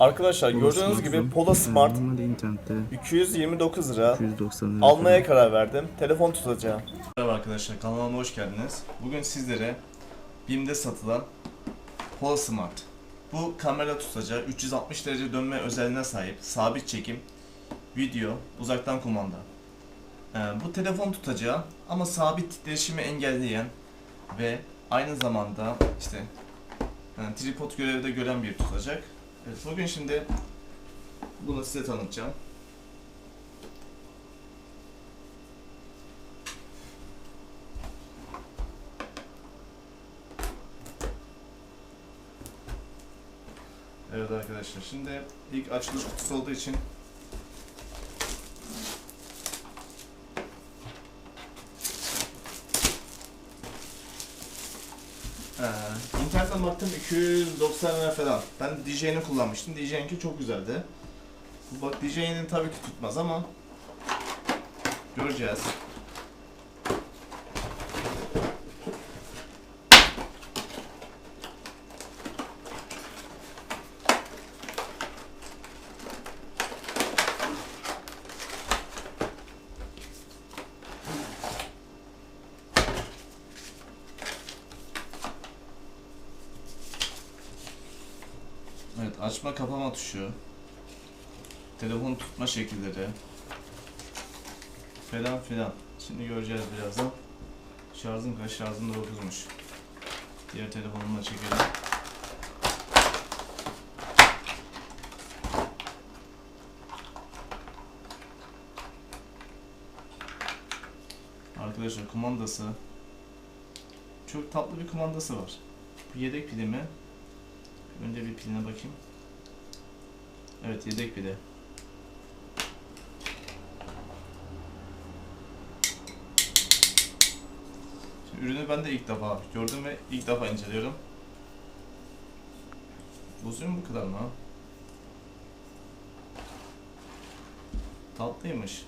Arkadaşlar gördüğünüz gibi Pola Smart Normalde internette 229 lira 290 lira. almaya karar verdim. Telefon tutacağım. Merhaba arkadaşlar kanalıma hoş geldiniz. Bugün sizlere BİM'de satılan Pola Smart. Bu kamera tutacağı 360 derece dönme özelliğine sahip sabit çekim, video, uzaktan kumanda. Ee, bu telefon tutacağı ama sabit titreşimi engelleyen ve aynı zamanda işte yani tripod görevi de gören bir tutacak. Evet, bugün şimdi bunu size tanıtacağım. Evet arkadaşlar şimdi ilk açılış kutusu olduğu için Ee, internetten baktım 290 lira falan. Ben DJ'ni kullanmıştım. DJ'ninki çok güzeldi. Bak DJ'nin tabii ki tutmaz ama göreceğiz. Evet açma kapama tuşu. Telefon tutma şekilleri. Falan filan. Şimdi göreceğiz birazdan. Şarjım kaç şarjım da 9'muş. Diğer telefonumla çekelim. Arkadaşlar kumandası çok tatlı bir kumandası var. Bu yedek pili mi? Önce bir piline bakayım. Evet yedek pili. Şimdi ürünü ben de ilk defa gördüm ve ilk defa inceliyorum. Bozuyor mu bu kadar mı? Tatlıymış.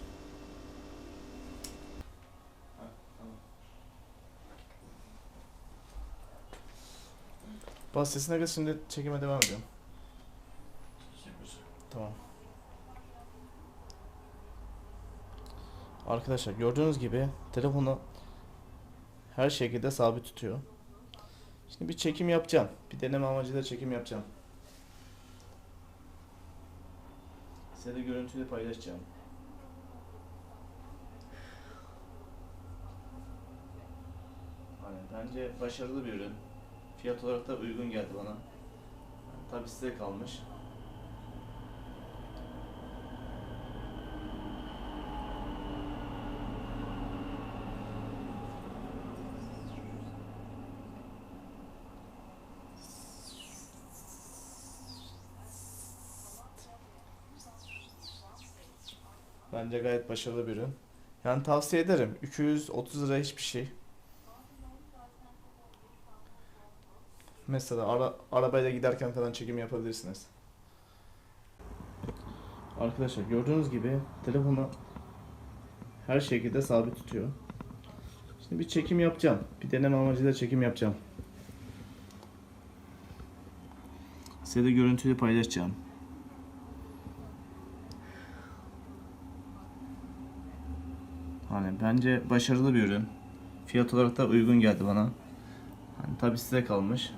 Bas sesine geç şimdi çekime devam ediyorum. Tamam. Arkadaşlar gördüğünüz gibi telefonu her şekilde sabit tutuyor. Şimdi bir çekim yapacağım. Bir deneme amacıyla çekim yapacağım. Size de görüntüyle paylaşacağım. Hani bence başarılı bir ürün. Fiyat olarak da uygun geldi bana. Tabi size kalmış. Bence gayet başarılı bir ürün. Yani tavsiye ederim. 230 lira hiçbir şey. Mesela ara, arabayla giderken falan çekim yapabilirsiniz. Arkadaşlar gördüğünüz gibi telefonu her şekilde sabit tutuyor. Şimdi bir çekim yapacağım. Bir deneme amacıyla çekim yapacağım. Size de görüntüyle paylaşacağım. Hani bence başarılı bir ürün. Fiyat olarak da uygun geldi bana. Hani tabi size kalmış.